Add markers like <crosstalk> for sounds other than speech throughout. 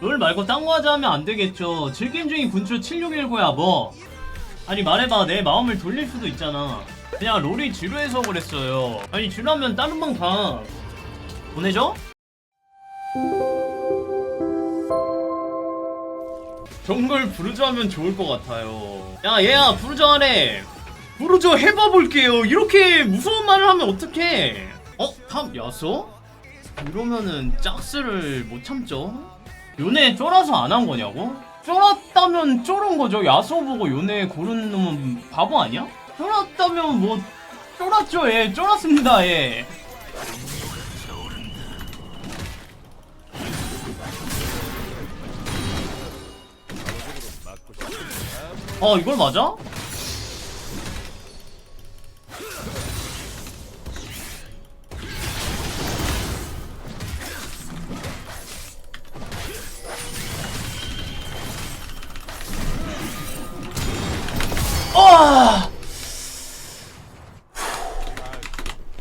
롤 말고 딴 거 하자 하면 안 되겠죠. 즐김 중인 군주 7619야 뭐. 아니 말해봐 내 마음을 돌릴 수도 있잖아. 그냥 롤이 지루해서 그랬어요. 아니 지루하면 다른 방 가. 보내줘? 정글 부르저 하면 좋을 것 같아요. 야 얘야 부르저 하래. 부르저 해봐 볼게요. 이렇게 무서운 말을 하면 어떡해? 어? 탑 야수? 이러면은 짝스를 못 참죠. 요네 쫄아서 안 한 거냐고? 쫄았다면 쫄은 거죠. 야수 보고 요네 고르는 놈은 바보 아니야? 쫄았다면 뭐 쫄았죠. 예, 쫄았습니다. 예. 어 이걸 맞아? 아!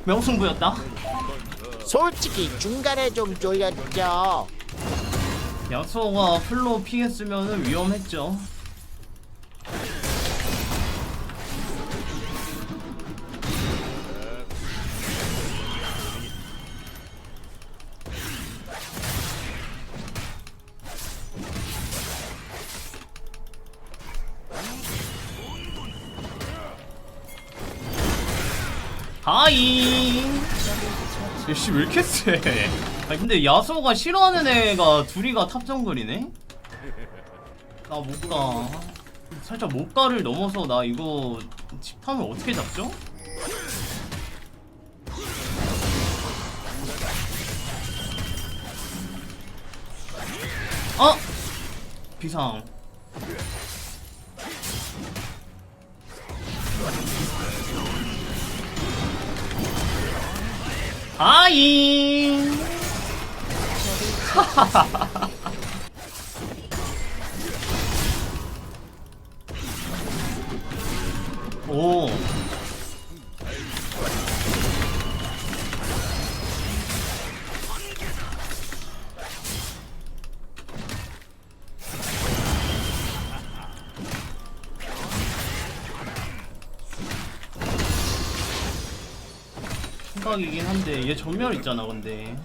명승부였다. 솔직히 중간에 좀 졸렸죠. 야수가 플로 피했으면 위험했죠. 하이. 역시 왜 이렇게 세? 아니 근데 야소가 싫어하는 애가 둘이가 탑정글이네? 나 못 가. 살짝 못 가를 넘어서 나 이거 집 타면 어떻게 잡죠? 어? 비상. 아잉. <laughs> 오. 생각이긴 한데 얘 전멸 있잖아 근데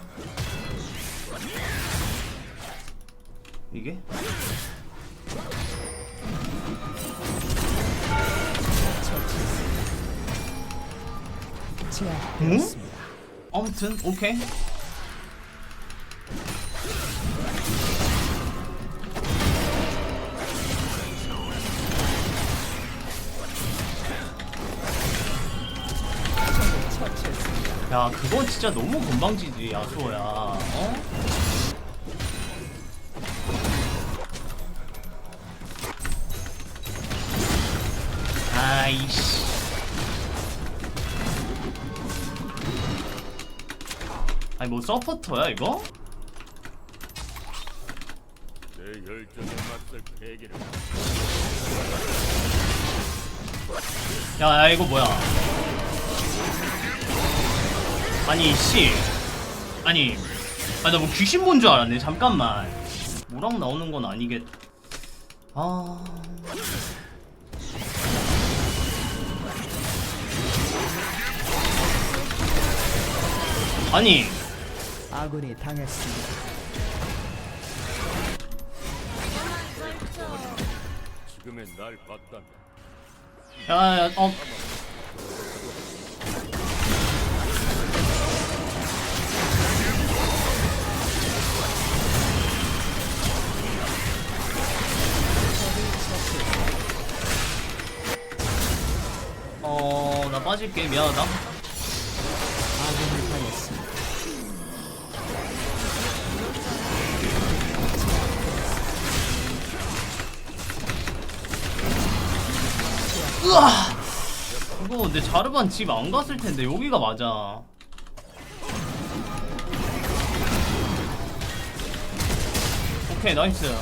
이게? 응? 아무튼 오케이 야 그건 진짜 너무 건방지지 야수야 어? 아이씨 아니 뭐 서포터야 이거? 내 열정에 맞설 계기를 야, 야 이거 뭐야 아니 씨. 아니 아니 나뭐 귀신 본 줄 알았네. 잠깐만. 뭐랑 나오는 건 아니겠 아. 아니. 아군이 당했습니다. 지금의 날 봤다면. 야, 야, 어. 빠질게. 미안하다. 으아! 그거 내 자르반 집 안 갔을 텐데 여기가 맞아. 오케이 나이스.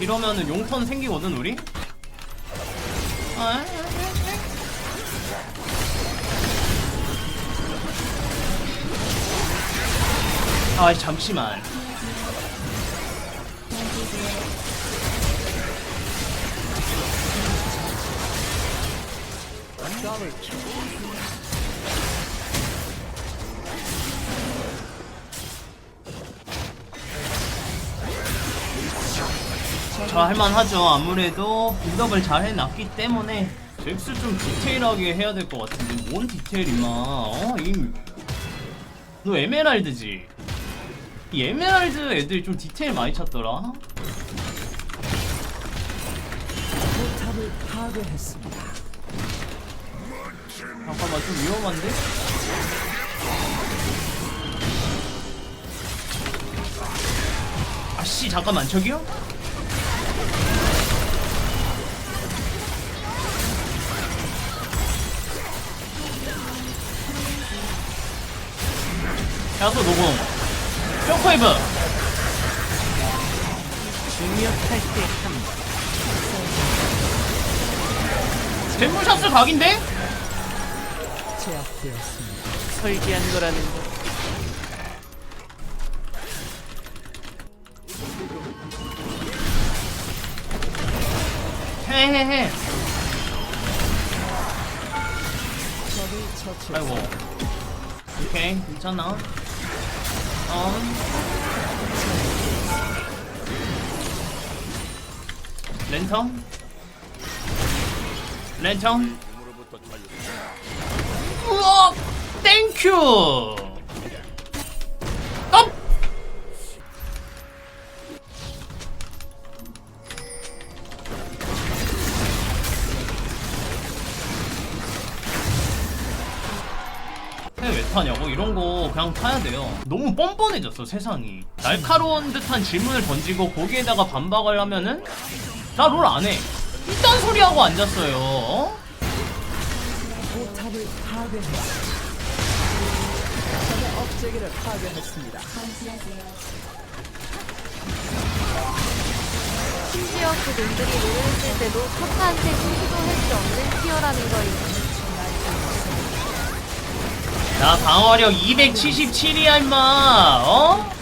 이러면은 용턴 생기거든 우리? 아, 아 잠시만 저 할만하죠 아무래도 빌덕을 잘 해놨기 때문에 잭스 좀 디테일하게 해야 될 것 같은데 뭔 디테일이나 어? 이... 너 에메랄드지? 이 에메랄드 애들이 좀 디테일 많이 찾더라. 포탑을 파괴했습니다. 잠깐만 좀 위험한데? 아씨 잠깐만 저기요? 야수 노공 쇼크웨이브 중력할 때 한번 젠무샷스 각인데? 제압되었습니다. 설계한 거라는 거. 헤헤헤. 아이고 오케이 괜찮아 어 랜턴? 랜턴? 힘으로부터 자유. 우와! 땡큐 타냐고 이런 거 그냥 타야 돼요. 너무 뻔뻔해졌어 세상이. 날카로운 듯한 질문을 던지고 거기에다가 반박을 하면은 나 롤 안해. 이딴 소리 하고 앉았어요. 어? 포탑을 업체계를 파괴했습니다. 심지어 그 놈들이 노래했을 때도 첫한테 시도할 수 없는 티어라는 걸 나 방어력 277이야 임마 어?